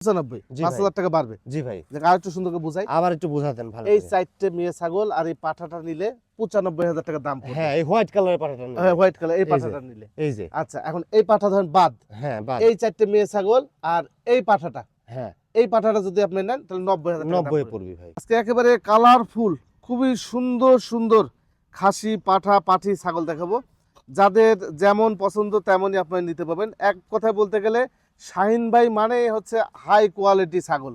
পঁচানব্বই পাঁচ হাজার টাকা বাড়বে। জি ভাই। আর একটু সুন্দর করে বুঝাই। আবার একটু বোঝাতেন ভালো এই চারটে মেয়ে ছাগল আর এই পাঠাটা নিলে পঁচানব্বই হাজার টাকা দাম হ্যাঁ এই হোয়াইট কালারের পাঠাটা হ্যাঁ হোয়াইট কালার এই এই পাঠাটা নিলে। এই যে। আচ্ছা এখন এই পাঠা ধরেন বাদ। হ্যাঁ এই চারটে মেয়ে ছাগল আর এই পাঠাটা। হ্যাঁ। এই পাঠাটা যদি আপনি নেন তাহলে নব্বই হাজার নব্বই পড়বে। ভাই। আজকে একেবারে কালারফুল খুবই সুন্দর সুন্দর খাসি পাঠা পাঠি ছাগল দেখাবো। যাদের যেমন পছন্দ তেমনই আপনারা নিতে পারবেন। এক কথায় বলতে গেলে শাহিন ভাই মানে হচ্ছে হাই কোয়ালিটি ছাগল।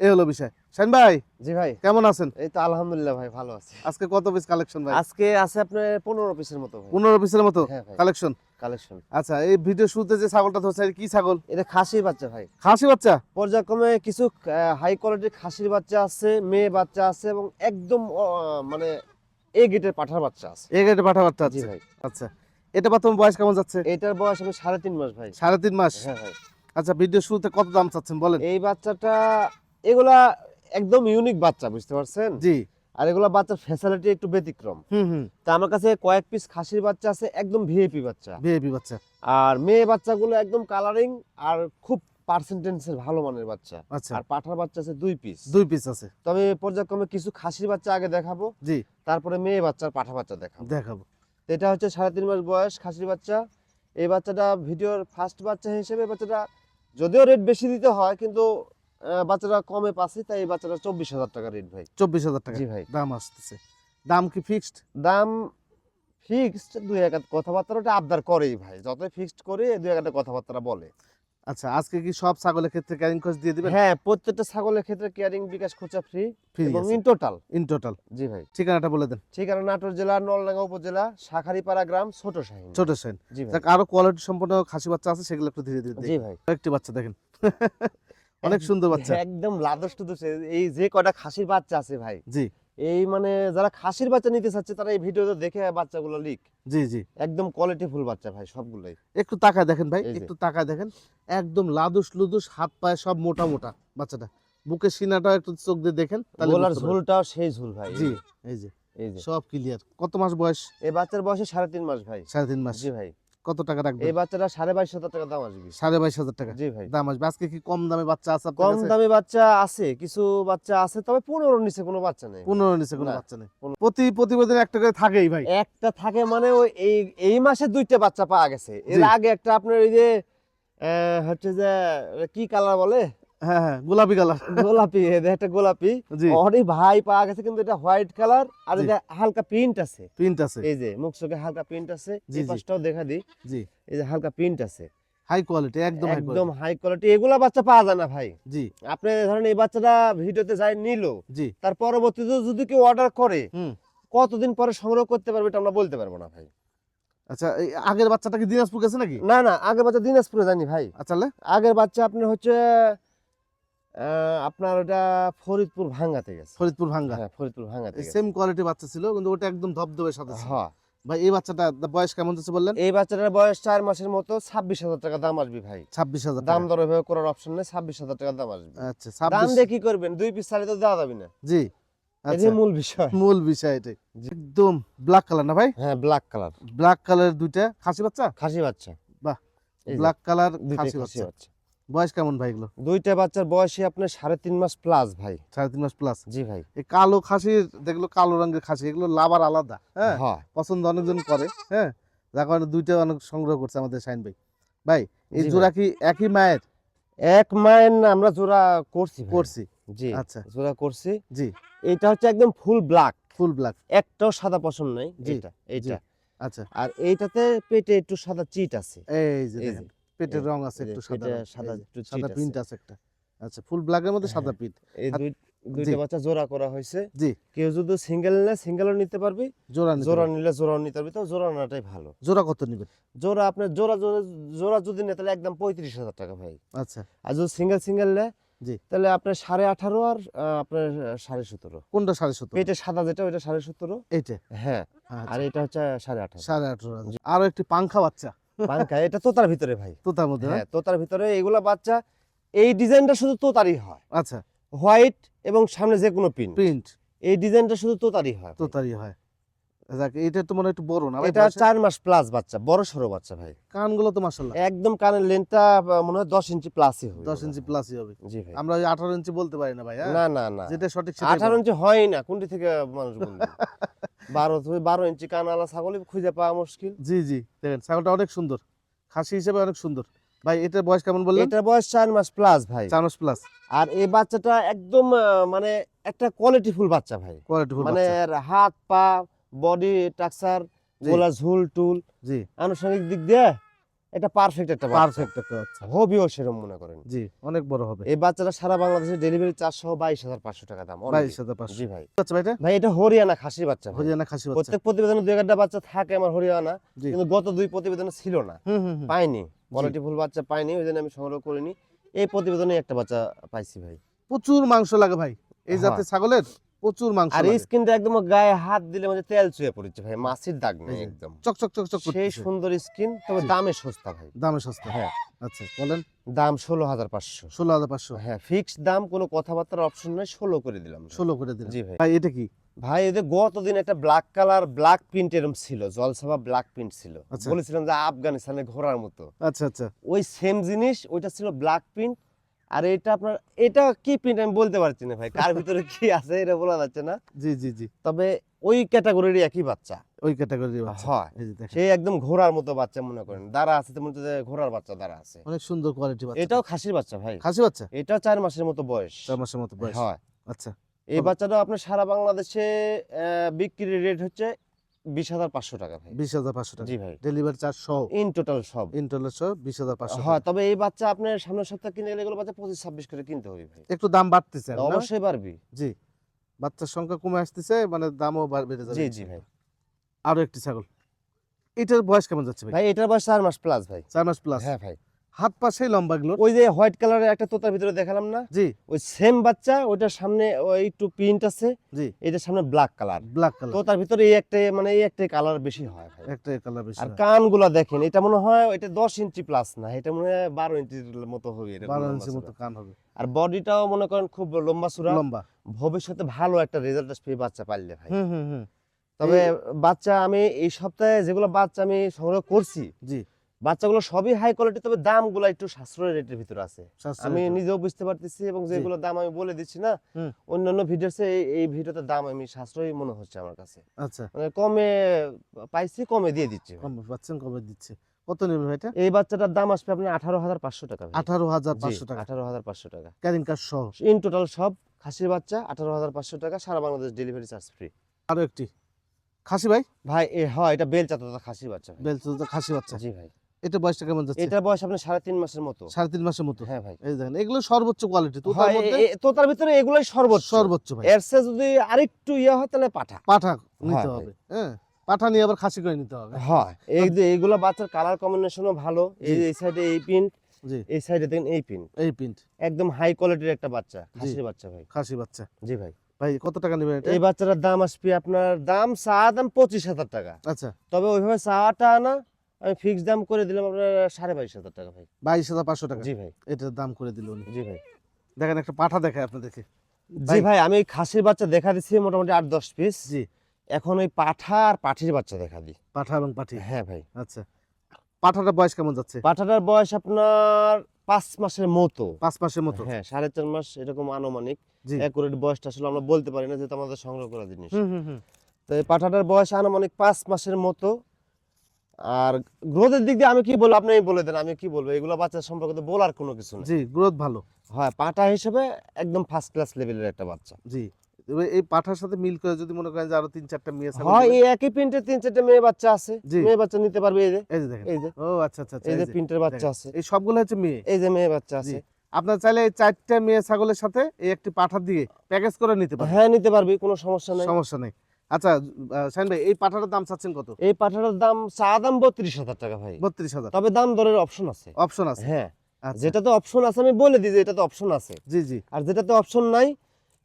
এই হলো বিষয়। শাহিন ভাই জি ভাই। কেমন আছেন? এই তো আলহামদুলিল্লাহ ভাই ভালো আছে। আজকে কত পিস কালেকশন ভাই? আজকে আছে আপনার পনেরো পিসের মতো পনেরো পিসের মতো হ্যাঁ ভাই। কালেকশন কালেকশন আচ্ছা এই ভিডিও শুরুতে যে ছাগলটা ধরছে কি ছাগল? এটা খাসির বাচ্চা ভাই। খাসি বাচ্চা? পর্যায়ক্রমে কিছু হাই কোয়ালিটির খাসির বাচ্চা আছে মেয়ে বাচ্চা আছে এবং একদম মানে এ গেটের পাঠার বাচ্চা আছে। এই গেটের পাঠার বাচ্চা জি আছে। ভাই। আচ্ছা এটা প্রথম বয়স কেমন যাচ্ছে? এটার বয়স আমি সাড়ে তিন মাস ভাই। সাড়ে তিন মাস? হ্যাঁ ভাই। আচ্ছা ভিডিও শুরুতে কত দাম চাচ্ছেন বলেন? এই বাচ্চাটা এগুলা একদম ইউনিক বাচ্চা বুঝতে পারছেন? জি। আর এগুলা বাচ্চার ফ্যাসিলিটি একটু ব্যতিক্রম। হুম হুম। তা আমার কাছে কয়েক পিস খাসির বাচ্চা আছে একদম ভিআইপি বাচ্চা। বিএপি বাচ্চা। আর মেয়ে বাচ্চাগুলো একদম কালারিং আর খুব পার্সেন্টেন্সের ভালো মানের বাচ্চা। আচ্ছা। আর পাঠার বাচ্চা আছে দুই পিস দুই পিস আছে। তবে পর্যায়ক্রমে কিছু খাসির বাচ্চা আগে দেখাবো। জি। তারপরে মেয়ে বাচ্চার পাঠা বাচ্চা দেখাবো। দেখাবো। এটা হচ্ছে সাড়ে তিন মাস বয়স খাসির বাচ্চা। এই বাচ্চাটা ভিডিওর ফার্স্ট বাচ্চা হিসেবে বাচ্চাটা যদিও রেট বেশি দিতে হয় কিন্তু বাচ্চারা কমে পাচ্ছি তাই বাচ্চারা চব্বিশ হাজার টাকা রেট ভাই। চব্বিশ হাজার টাকা? জি ভাই। দাম আসতেছে। দাম কি ফিক্সড দাম ফিক্সড দুই এক কথাবার্তা ওটা আবদার করেই ভাই। যতই ফিক্সড করে দুই এক একটা কথাবার্তা বলে। আচ্ছা আজকে কি সব ছাগলের ক্ষেত্রে ক্যারিং খরচ দিয়ে দিবেন? হ্যাঁ প্রত্যেকটা ছাগলের ক্ষেত্রে কেয়ারিং বিকাশ খরচা ফ্রি ফ্রি এবং ইন টোটাল ইন টোটাল জি ভাই। ঠিকানাটা বলে দেন। ঠিকানা নাটোর জেলার নলডাঙ্গা উপজেলা শাখারিপাড়া গ্রাম ছোট শাহিন। ছোট সেন জি ভাই। আরও কোয়ালিটি সম্পন্ন খাসি বাচ্চা আছে সেগুলো একটু ধীরে ধীরে জি ভাই। একটি বাচ্চা দেখেন। অনেক সুন্দর বাচ্চা। একদম লাদস টুদস এই যে কটা খাসির বাচ্চা আছে ভাই। জি। এই মানে যারা খাসির বাচ্চা নিতে চাচ্ছে তারা এই ভিডিওতে দেখে বাচ্চাগুলো লিক। জি জি। একদম কোয়ালিটি ফুল বাচ্চা ভাই সবগুলোই। একটু তাকায় দেখেন ভাই একটু তাকায় দেখেন। একদম লাদুস লুদুস হাত পায়ে সব মোটা মোটা বাচ্চাটা। বুকের সিনাটা একটু চোখ দিয়ে দেখেন গোলার। ঝোলটাও সেই ঝোল ভাই জি এই যে। এই যে। সব ক্লিয়ার কত মাস বয়স? এই বাচ্চার বয়সে সাড়ে তিন মাস ভাই। সাড়ে তিন মাস। জি ভাই। কত টাকা রাখবেন? এই বাচ্চাটা সাড়ে বাইশ হাজার টাকা দাম আসবে। সাড়ে বাইশ হাজার টাকা জি ভাই। দাম আসবে। আজকে কি কম দামে বাচ্চা আছে কম দামে বাচ্চা আছে কিছু বাচ্চা আছে তবে পনেরো নিচে কোনো বাচ্চা নেই। পনেরো নিচে কোনো বাচ্চা নেই। প্রতি প্রতিবেদনে একটা করে থাকেই ভাই। একটা থাকে মানে ওই এই এই মাসে দুইটা বাচ্চা পাওয়া গেছে। এর আগে একটা আপনার ওই যে হচ্ছে যে কি কালার বলে? হ্যাঁ হ্যাঁ গোলাপি কালার। গোলাপি একটা গোলাপি। জি। ভাই পাওয়া গেছে কিন্তু এটা হোয়াইট কালার আর এটা হালকা প্রিন্ট আছে। প্রিন্ট আছে। এই যে মুখ চোখে হালকা প্রিন্ট আছে। এই পাশটাও দেখা দিই। জি। এই যে হালকা প্রিন্ট আছে। হাই কোয়ালিটি একদম একদম হাই কোয়ালিটি এগুলা বাচ্চা পাওয়া যায় না ভাই। জি। আপনি ধরেন এই বাচ্চাটা ভিডিওতে যাই নিল জি। তার পরবর্তীতে যদি কেউ অর্ডার করে কতদিন পরে সংগ্রহ করতে পারবে এটা আমরা বলতে পারব না ভাই। আচ্ছা আগের বাচ্চাটা কি দিনাজপুর গেছে নাকি? না না আগের বাচ্চা দিনাজপুরে জানি ভাই। আচ্ছা আগের বাচ্চা আপনার হচ্ছে আপনার ওটা ফরিদপুর ভাঙ্গাতে গেছে। ফরিদপুর ভাঙ্গা। হ্যাঁ ফরিদপুর ভাঙ্গাতে সেম কোয়ালিটি বাচ্চা ছিল কিন্তু ওটা একদম ধবধবে সাদা ছিল। হ্যাঁ। ভাই এই বাচ্চাটা বয়স কেমন হচ্ছে বললেন? এই বাচ্চাটার বয়স চার মাসের মতো ছাব্বিশ হাজার টাকা দাম আসবে ভাই। ছাব্বিশ হাজার দাম দর এভাবে করার অপশন নেই ছাব্বিশ হাজার টাকা দাম আসবে। আচ্ছা দাম দিয়ে কি করবেন? দুই পিস শাড়ি তো দেওয়া যাবে না। জি আচ্ছা। মূল বিষয়। মূল বিষয় এটাই। একদম ব্ল্যাক কালার না ভাই? হ্যাঁ ব্ল্যাক কালার ব্ল্যাক কালার দুইটা খাসি বাচ্চা? খাসি বাচ্চা। বাহ, ব্ল্যাক কালার খাসি বাচ্চা। বয়স কেমন ভাই এগুলো? দুইটা বাচ্চার বয়সে আপনার সাড়ে তিন মাস প্লাস ভাই। সাড়ে তিন মাস প্লাস জি ভাই। এই কালো খাসির দেখল কালো রঙের খাসি এগুলো লাভার আলাদা হ্যাঁ? হ্যাঁ। পছন্দ অনেকজন করে হ্যাঁ? যার কারণে দুইটা অনেক সংগ্রহ করছে আমাদের শাইন ভাই। ভাই এই জোড়া কি একই মায়ের? এক মায়ের না আমরা জোড়া করছি করছি? জি আচ্ছা। জোড়া করছি। জি। এটা হচ্ছে একদম ফুল ব্ল্যাক ফুল ব্ল্যাক একটাও সাদা পছন্দ নাই এটা এইটা। আচ্ছা। আর এইটাতে পেটে একটু সাদা চিট আছে। এই যে, পেটের রং আছে একটু সাদা সাদা একটু সাদা প্রিন্ট আছে। একটা। আচ্ছা ফুল ব্ল্যাকের মধ্যে সাদা হ্যাঁ। প্রিন্ট এই দুই দুইটা বাচ্চা জোড়া করা হয়েছে। জি। কেউ যদি সিঙ্গেল নেয় সিঙ্গেলও নিতে পারবি। জোড়া জোড়া নিলে জোড়াও নিতে পারবি। তো জোড়া নেওয়াটাই ভালো। জোড়া কত নেবেন? জোড়া আপনার জোড়া জোড়া জোড়া যদি নেয় তাহলে একদম পঁয়ত্রিশ হাজার টাকা ভাই। আচ্ছা। আর যদি সিঙ্গেল সিঙ্গেল নেয় জি। তাহলে আপনার সাড়ে আঠারো আর আপনার সাড়ে সতেরো। কোনটা সাড়ে সত্তর পেটে সাদা যেটা ওইটা সাড়ে সতেরো। এইটা? হ্যাঁ। আচ্ছা, আর এটা হচ্ছে সাড়ে আঠারো। সাড়ে আঠারো। আরও একটি পাংখা বাচ্চা। পাঙ্খা এটা তোতার ভিতরে ভাই। তোতার মধ্যে হ্যাঁ তোতার ভিতরে এগুলা বাচ্চা এই ডিজাইনটা শুধু তোতারই হয়। আচ্ছা। হোয়াইট এবং সামনে যে কোনো প্রিন্ট। প্রিন্ট। এই ডিজাইনটা শুধু তোতারই হয়। তোতারই হয়। যাক এটা তো মনে একটু বড় না এটা চার মাস প্লাস বাচ্চা বড় সড়ো বাচ্চা ভাই। কানগুলো তো মাশাআল্লাহ। একদম কানের লেনটা মনে হয় দশ ইঞ্চি প্লাসই হবে 10 ইঞ্চি প্লাসই হবে। জি ভাই। আমরা ওই 18 ইঞ্চি বলতে পারি না ভাই হ্যাঁ? না না না। যেটা সঠিক ইঞ্চি হয় না কোনটি থেকে মানুষ বলবে। তুমি বারো ইঞ্চি কানালা ছাগলই খুঁজে পাওয়া মুশকিল। জি জি দেখেন ছাগলটা অনেক সুন্দর। খাসি হিসেবে অনেক সুন্দর। ভাই এটার বয়স কেমন বললেন? এটার বয়স চার মাস প্লাস ভাই। চার মাস প্লাস আর এই বাচ্চাটা একদম মানে একটা কোয়ালিটি ফুল বাচ্চা ভাই। কোয়ালিটিফুল মানে হাত পা বডি টাকচার জি। গোলা ঝুল টুল জি। আনুষঙ্গিক দিক দিয়ে এটা পারফেক্ট একটা পারফেক্ট একটা বাচ্চা। হবিও সেরকম মনে করেন। জি অনেক বড় হবে। এই বাচ্চাটা সারা বাংলাদেশে ডেলিভারি চার সহ বাইশ হাজার পাঁচশো টাকা দাম। বাইশ হাজার পাঁচশো। জি ভাই। বাচ্চা ভাই এটা ভাই এটা হরিয়ানা খাসি বাচ্চা হরিয়ানা খাসি বাচ্চা। প্রত্যেক প্রতিবেদনে দুই একটা বাচ্চা থাকে আমার হরিয়ানা কিন্তু গত দুই প্রতিবেদনে ছিল না। হুম হুম হুম। পাইনি। কোয়ালিটি ফুল বাচ্চা পাইনি ওই জন্য আমি সংগ্রহ করিনি। এই প্রতিবেদনে একটা বাচ্চা পাইছি ভাই। প্রচুর মাংস লাগে ভাই। এই হ্যাঁ। জাতের ছাগলের? প্রচুর মাংস আর স্কিনটা একদম গায়ে হাত দিলে মানে তেল চুয়ে পড়েছে ভাই মাছির দাগ নেই একদম। চক চক চক চক সেই সুন্দর স্কিন তবে দামে সস্তা ভাই। দামে সস্তা। হ্যাঁ। আচ্ছা বলেন। দাম ষোলো হাজার পাঁচশো। ষোলো হাজার পাঁচশো। হ্যাঁ ফিক্সড দাম কোনো কথাবার্তার অপশন নাই ষোলো করে দিলাম। ষোলো করে দিলাম। জি ভাই। ভাই এটা কি? ভাই এদের গতদিন একটা ব্ল্যাক কালার ব্ল্যাক প্রিন্ট এরম ছিল জলসাবা ব্ল্যাক প্রিন্ট ছিল। আচ্ছা। বলেছিলাম যে আফগানিস্তানে ঘোরার মতো। আচ্ছা আচ্ছা। ওই সেম জিনিস ওইটা ছিল ব্ল্যাক প্রিন্ট আর এটা আপনার এটা কি প্রিন্ট আমি বলতে পারছি না ভাই। কার ভিতরে কি আছে এটা বলা যাচ্ছে না। জি জি জি। তবে ওই ক্যাটাগরির একই বাচ্চা। ওই ক্যাটাগরি বাচ্চা। হয়। এই যে দেখেন। সেই একদম ঘোড়ার মতো বাচ্চা মনে করেন। দাঁড়া আছে তেমন ঘোড়ার বাচ্চা দাঁড়া আছে। অনেক সুন্দর কোয়ালিটি বাচ্চা। এটাও খাসির বাচ্চা ভাই। খাসি বাচ্চা? এটাও চার মাসের মতো বয়স। চার মাসের মতো বয়স। হয়। আচ্ছা। এই বাচ্চাটা আপনার সারা বাংলাদেশে বিক্রির রেট হচ্ছে বিশ হাজার পাঁচশো টাকা ভাই। বিশ হাজার পাঁচশো টাকা। জি ভাই। ডেলিভারি চার্জ সহ? ইন টোটাল সব। সহ বিশ হাজার পাঁচশো হয় তবে এই বাচ্চা আপনার সামনের সপ্তাহে কিনে গেলে এগুলো বাচ্চা পঁচিশ ছাব্বিশ করে কিনতে হবে ভাই। একটু দাম বাড়তেছে অবশ্যই পারবি জি। বাচ্চার সংখ্যা কমে আসতেছে মানে দামও বাড়- যাবে। জি জি ভাই। আরও একটি ছাগল। এটার বয়স কেমন যাচ্ছে ভাই? এটার বয়স চার মাস প্লাস ভাই। চার মাস প্লাস হ্যাঁ ভাই। হাত পা সেই লম্বা গুলো ওই যে হোয়াইট কালারের একটা তোতার ভিতরে দেখালাম না? জি। ওই সেম বাচ্চা ওইটার সামনে ওই একটু প্রিন্ট আছে জি। এটার সামনে ব্ল্যাক কালার। Black colour. তোতার ভিতরে এই একটা মানে এই একটা কালার বেশি হয় একটা কালার বেশি আর। কানগুলা দেখেন এটা মনে হয় এটা দশ ইঞ্চি প্লাস না এটা মনে হয় বারো ইঞ্চির মতো হবে বারো লম্বা ইঞ্চির মতো কান হবে। আর বডিটাও মনে করেন খুব লম্বা সুরা। লম্বা। ভবিষ্যতে ভালো একটা রেজাল্ট আসবে বাচ্চা পাইলে ভাই। হুম হুম। তবে বাচ্চা আমি এই সপ্তাহে যেগুলো বাচ্চা আমি সংগ্রহ করছি জি। বাচ্চাগুলো সবই হাই কোয়ালিটি তবে দামগুলো একটু সাশ্রয় রেটের ভিতরে আছে। আমি নিজেও বুঝতে পারতেছি এবং যেগুলো দাম আমি বলে দিচ্ছি না অন্যান্য ভিডিওতে এই ভিডিওতে দাম আমি সাশ্রয়ী মনে হচ্ছে আমার কাছে। আচ্ছা। মানে কমে পাইছি কমে দিয়ে দিচ্ছি কম পাচ্ছেন কমে দিচ্ছে। কত নেবেন এটা? এই বাচ্চাটার দাম আসবে আপনি আঠারো হাজার পাঁচশো টাকা। আঠারো হাজার পাঁচশো টাকা। আঠারো হাজার পাঁচশো টাকা। ক্যারিং কার্ড সহ। ইন টোটাল সব খাসির বাচ্চা আঠারো হাজার পাঁচশো টাকা সারা বাংলাদেশ ডেলিভারি চার্জ ফ্রি আরও একটি। খাসি ভাই? ভাই এ হয় এটা বেল চাততা খাসির বাচ্চা। বেল তো খাসি বাচ্চা। জি ভাই। এটা বয়সটা কেমন যাচ্ছে? এটার বয়স আপনার সাড়ে তিন মাসের মতো। সাড়ে তিন মাসের মতো। হ্যাঁ ভাই। এই দেখেন এগুলো সর্বোচ্চ কোয়ালিটি তো তার ভিতরে এগুলোই সর্বোচ্চ। সর্বোচ্চ ভাই। এর চেয়ে যদি আরেকটু ইয়ে হয় তাহলে পাঠা। পাঠা নিতে হবে হ্যাঁ? পাঠা নিয়ে আবার খাসি করে নিতে হবে। হয়। এই যে এইগুলো বাচ্চার কালার কম্বিনেশনও ভালো। এই এই সাইডে এই পিন জি। এই সাইডে দেখেন এই পিন এই প্রিন্ট একদম হাই কোয়ালিটির একটা বাচ্চা খাসির বাচ্চা ভাই। খাসি বাচ্চা। জি ভাই। ভাই কত টাকা নেবেন এই বাচ্চাটার দাম আসবে আপনার দাম চা দাম পঁচিশ হাজার টাকা। আচ্ছা। তবে ওইভাবে চাটা না আমি ফিক্স দাম করে দিলাম আপনার সাড়ে বাইশ হাজার টাকা ভাই। বাইশ হাজার পাঁচশো টাকা? জি ভাই। এটার দাম করে দিল উনি। জি ভাই। দেখেন একটা পাঠা দেখায় আপনাদেরকে। জি ভাই। আমি খাসির বাচ্চা দেখা দিচ্ছি মোটামুটি আট দশ পিস জি। এখন ওই পাঠা আর পাঠির বাচ্চা দেখা দিই। পাঠা এবং পাঠি? হ্যাঁ ভাই। আচ্ছা। পাঠাটার বয়স কেমন যাচ্ছে? পাঠাটার বয়স আপনার পাঁচ মাসের মতো। পাঁচ মাসের মতো? হ্যাঁ সাড়ে চার মাস এরকম আনুমানিক। অ্যাকুরেট বয়সটা আসলে আমরা বলতে পারি না যেহেতু আমাদের সংগ্রহ করা জিনিস। তো এই পাঠাটার বয়স আনুমানিক পাঁচ মাসের মতো। আর গ্রোথের দিক দিয়ে আমি কি বলব? আপনি বলে দেন আমি কি বলব? এগুলো বাচ্চার সম্পর্কে বলার কোনো কিছু নেই। জি গ্রোথ ভালো। হয় পাঠা হিসেবে একদম ফার্স্ট ক্লাস লেভেলের একটা বাচ্চা। জি এই পাঠার সাথে মিল করে যদি মনে করেন যে আরও তিন চারটা মেয়ে হয় এই একই প্রিন্টের তিন চারটে মেয়ে বাচ্চা আছে। মেয়ে বাচ্চা নিতে পারবে এই যে। এই যে দেখেন। এই যে। ও আচ্ছা আচ্ছা আচ্ছা এই যে প্রিন্টের বাচ্চা আছে। এই সবগুলো হচ্ছে মেয়ে। এই যে মেয়ে বাচ্চা আছে। আপনার চাইলে এই চারটা মেয়ে ছাগলের সাথে এই একটি পাঠা দিয়ে প্যাকেজ করে নিতে পারেন হ্যাঁ নিতে পারবি কোনো সমস্যা নাই। সমস্যা নেই। আচ্ছা শাহিন ভাই এই পাঠাটার দাম চাচ্ছেন কত? এই পাঠাটার দাম চা দাম বত্রিশ হাজার টাকা ভাই। বত্রিশ হাজার। তবে দাম দরের অপশন আছে। অপশন আছে। হ্যাঁ আচ্ছা। যেটাতে অপশন আছে আমি বলে দিই যে এটাতে অপশন আছে। জি জি। আর যেটাতে অপশন নাই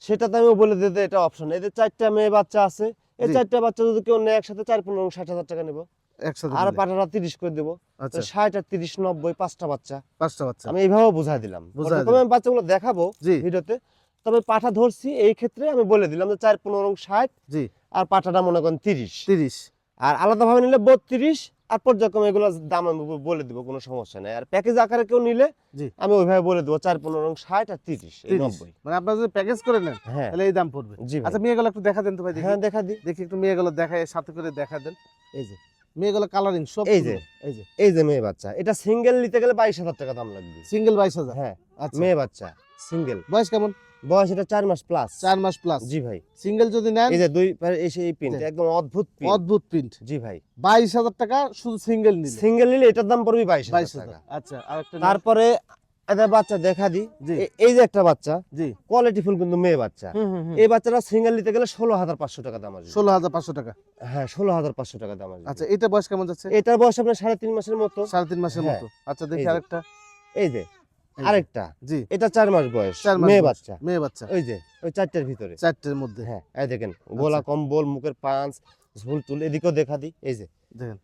সেটাতে আমি বলে দিতে এটা অপশন এদের চারটা মেয়ে বাচ্চা আছে এই চারটা বাচ্চা যদি কেউ নেয় একসাথে চার পনেরো ষাট হাজার টাকা নেব। আর তিরিশ করে দেবো। আচ্ছা। ষাট আর তিরিশ নব্বই পাঁচটা বাচ্চা। পাঁচটা বাচ্চা। আমি এইভাবে বুঝাই দিলাম। আমি বাচ্চাগুলো দেখাবো ভিডিওতে। তবে পাঠা ধরছি এই ক্ষেত্রে আমি বলে দিলাম যে চার পনেরো ষাট জি। আর পাঠাটা মনে করেন তিরিশ। তিরিশ। আর আলাদাভাবে নিলে বত্রিশ আর পর্যায়ক্রমে এগুলো দাম আমি বলে দিব কোনো সমস্যা নেই। আর প্যাকেজ আকারে কেউ নিলে জি। আমি ওইভাবে বলে দেবো চার পনেরো ষাট আর তিরিশ নব্বই। মানে আপনারা যদি প্যাকেজ করে নেন হ্যাঁ। তাহলে এই দাম পড়বে। জি। আচ্ছা মেয়েগুলো একটু দেখা দেন তো ভাই হ্যাঁ দেখা দিই। দেখি একটু মেয়েগুলো দেখায় সাথে করে দেখা দেন। এই যে। মেয়েগুলো কালারিং সব এই যে এই যে এই যে মেয়ে বাচ্চা। এটা সিঙ্গেল নিতে গেলে বাইশ হাজার টাকা দাম লাগবে। সিঙ্গেল বাইশ হাজার? হ্যাঁ আচ্ছা। মেয়ে বাচ্চা সিঙ্গেল বয়স কেমন? বয়স এটা চার মাস প্লাস চার মাস প্লাস জি ভাই। সিঙ্গেল যদি নেন এই যে দুই এই প্রিন্ট একদম অদ্ভুত প্রিন্ট অদ্ভুত প্রিন্ট জি ভাই। বাইশ হাজার টাকা শুধু সিঙ্গেল নিলে। সিঙ্গেল নিলে এটার দাম পড়বে বাইশ বাইশ হাজার। হাজার টাকা। আচ্ছা আরেকটা। তারপরে এটা বাচ্চা দেখা দি। এই যে একটা বাচ্চা জি। কোয়ালিটি ফুল কিন্তু মেয়ে বাচ্চা। এই বাচ্চাটা সিঙ্গেল নিতে গেলে ষোলো হাজার পাঁচশো টাকা দাম আসবে। ষোলো হাজার পাঁচশো টাকা। হ্যাঁ ষোলো হাজার পাঁচশো টাকা দাম আসবে। আচ্ছা এটা বয়স কেমন যাচ্ছে? এটার বয়স আপনার সাড়ে তিন মাসের মতো। সাড়ে তিন মাসের হ্যাঁ। মতো। আচ্ছা দেখি। আরেকটা। এই যে। আরেকটা। জি। এটা চার মাস বয়স। মেয়ে বাচ্চা। মেয়ে বাচ্চা। ওই যে ওই চারটার ভিতরে। চারটের মধ্যে। হ্যাঁ এই দেখেন গোলা কম্বল মুখের পাঁচ ঝুল টুল এদিকেও দেখা দি এই যে। দেখেন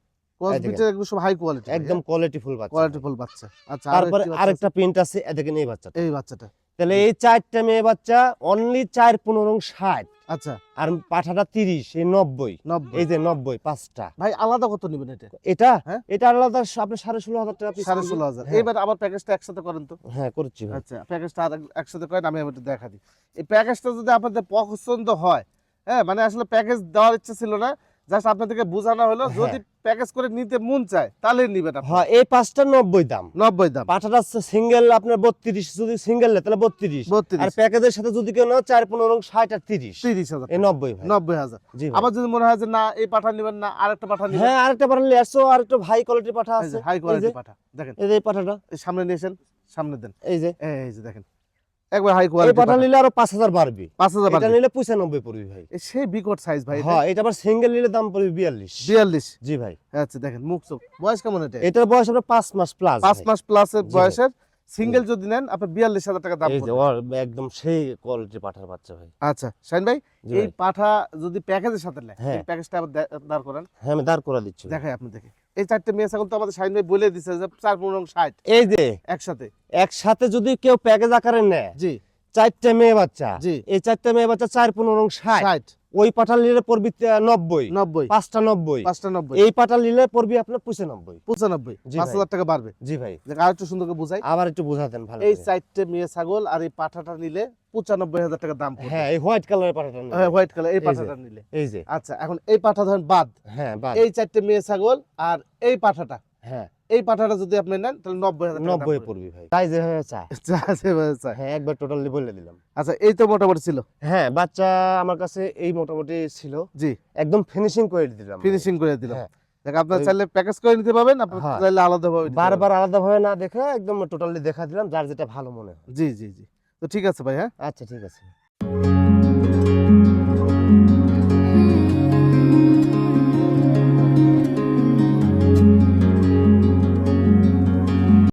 হাই কোয়ালিটি একদম কোয়ালিটি ফুল বাচ্চা। কোয়ালিটি ফুল বাচ্চা। আচ্ছা তারপরে আরেকটা প্রিন্ট আছে দেখেন এই বাচ্চাটা। এই বাচ্চাটা। তাহলে এই চারটা মেয়ে বাচ্চা অনলি চার পনেরো ষাট। আচ্ছা। আর পাঠাটা তিরিশ এই নব্বই। এই যে নব্বই পাঁচটা। ভাই আলাদা কত নেবেন এটা? এটা? হ্যাঁ? এটা আলাদা আপনি সাড়ে ষোলো হাজার টাকা সাড়ে ষোলো হাজার। হ্যাঁ। এবার আবার প্যাকেজটা একসাথে করেন তো? হ্যাঁ করছি আচ্ছা প্যাকেজটা একসাথে করেন আমি একটু দেখা দিই। এই প্যাকেজটা যদি আপনাদের পছন্দ হয় হ্যাঁ মানে আসলে প্যাকেজ দেওয়ার ইচ্ছা ছিল না জাস্ট আপনাদেরকে বোঝানো হলো হ্যাঁ। যদি প্যাকেজ করে নিতে মন চায় তাহলে নিবেন হ্যাঁ এই পাঁচটা নব্বই দাম। নব্বই দাম। পাঠাটা সিঙ্গেল আপনার বত্রিশ যদি সিঙ্গেল নেয় তাহলে বত্রিশ। আর প্যাকেজের সাথে যদি কেউ নেয় চার পনেরো ষাট আর তিরিশ। তিরিশ হাজার এই নব্বই নব্বই হাজার। আবার যদি মনে হয় যে না এই পাঠা নিবেন না আরেকটা পাঠা নিবেন। হ্যাঁ আরেকটা পাঠান লেসো আর একটু হাই কোয়ালিটির পাঠা আছে। হাই পাঠা দেখেন। এই পাঠাটা। সামনে নিয়ে এসেন সামনে দেন। এই যে। এই যে দেখেন। একবার হাই কোয়ালিটি পাঠা নিলে আরও পাঁচ হাজার বাড়বে। পাঁচ হাজার এটা নিলে পঁচানব্বই পড়বে ভাই। সেই বিকট সাইজ ভাই হ্যাঁ এটা আবার সিঙ্গেল নিলে দাম পড়বে বিয়াল্লিশ। বিয়াল্লিশ? জি ভাই। আচ্ছা দেখেন মুখ চোখ। বয়স কেমন এটা? এটার বয়স আপনার পাঁচ মাস প্লাস পাঁচ মাস প্লাসের জি বয়সের। সিঙ্গেল যদি নেন আপনার বিয়াল্লিশ হাজার টাকা দাম। একদম সেই কোয়ালিটির পাঠার বাচ্চা ভাই। আচ্ছা শাইন ভাই এই পাঠা যদি প্যাকেজের সাথে নেয় হ্যাঁ। প্যাকেজটা আবার দাঁড় করান। হ্যাঁ আমি দাঁড় করে দিচ্ছি দেখাই আপনি দেখে এই চারটে মেয়ে ছাগল তো আমাদের শাইন ভাই বলে দিচ্ছে যে চার পনেরো ষাট। এই যে একসাথে। একসাথে যদি কেউ প্যাকেজ আকারে নেয় জি। চারটে মেয়ে বাচ্চা জি। এই চারটে মেয়ে বাচ্চা চার পনেরো ষাট। ষাট। ওই পাঠাল নিলে পড়বি নব্বই। নব্বই। পাঁচটা নব্বই। পাঁচটা নব্বই। এই পাঠাল নিলে পড়বি আপনার পঁচানব্বই। পঁচানব্বই। পাঁচ। হাজার টাকা বাড়বে। জি ভাই। আর একটু সুন্দর করে বুঝাই। আবার একটু বোঝাতেন ভালো এই। চারটে মেয়ে ছাগল আর এই পাঠাটা নিলে পঁচানব্বই হাজার টাকা দাম হ্যাঁ এই হোয়াইট কালারের পাঠাটা হ্যাঁ হোয়াইট কালার এই এই পাঠাটা নিলে। এই যে। আচ্ছা এখন এই পাঠা ধরেন বাদ। হ্যাঁ বাদ। এই চারটে মেয়ে ছাগল আর এই পাঠাটা। হ্যাঁ এই পাঠাটা যদি আপনি নেন তাহলে নব্বই হাজার পড়বে। ভাই। তাই যে হয়ে চায়। হ্যাঁ একবার টোটালি বলে দিলাম। আচ্ছা এই তো মোটামুটি ছিল। হ্যাঁ বাচ্চা আমার কাছে এই মোটামুটি ছিল। জি। একদম ফিনিশিং করে দিলাম। ফিনিশিং করে দিলাম। হ্যাঁ। দেখ আপনার চাইলে প্যাকেজ করে নিতে পারবেন আপনার হ্যাঁ। চাইলে আলাদা ভাবে বারবার আলাদা ভাবে না দেখে একদম টোটালি দেখা দিলাম যার যেটা ভালো মনে হয়। জি জি জি। তো ঠিক আছে ভাই হ্যাঁ? আচ্ছা ঠিক আছে।